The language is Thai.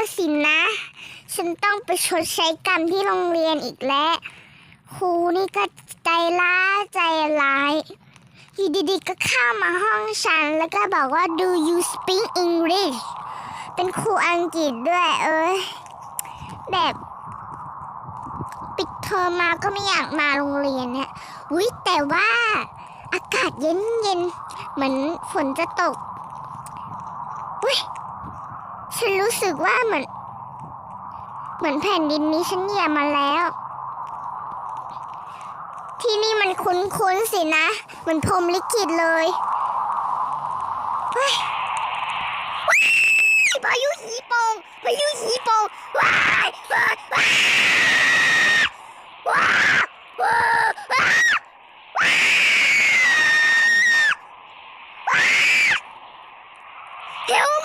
แล้วสินะ ฉันต้องไปชดใช้กรรมที่โรงเรียนอีกแล้วครูนี่ก็ใจร้ายใจร้ายอยู่ดีๆก็เข้ามาห้องฉัน แล้วก็บอกว่า do you speak English เป็นครูอังกฤษด้วยเอ้ยแบบปิดเทอมมาก็ไม่อยากมาโรงเรียนเนี่ยวิแต่ว่าอากาศเย็นๆเหมือนฝนจะตก ฉันรู้สึกว่าเหมือน เหมือนแผ่นดินนี้ฉันเหยียบมาแล้ว ที่นี่มันคุ้นๆสินะเหมือนพรมลิขิตเลยพายุหีโปงพายุหีโปงว้ายว้ายว้าว้าว้าว้าว้า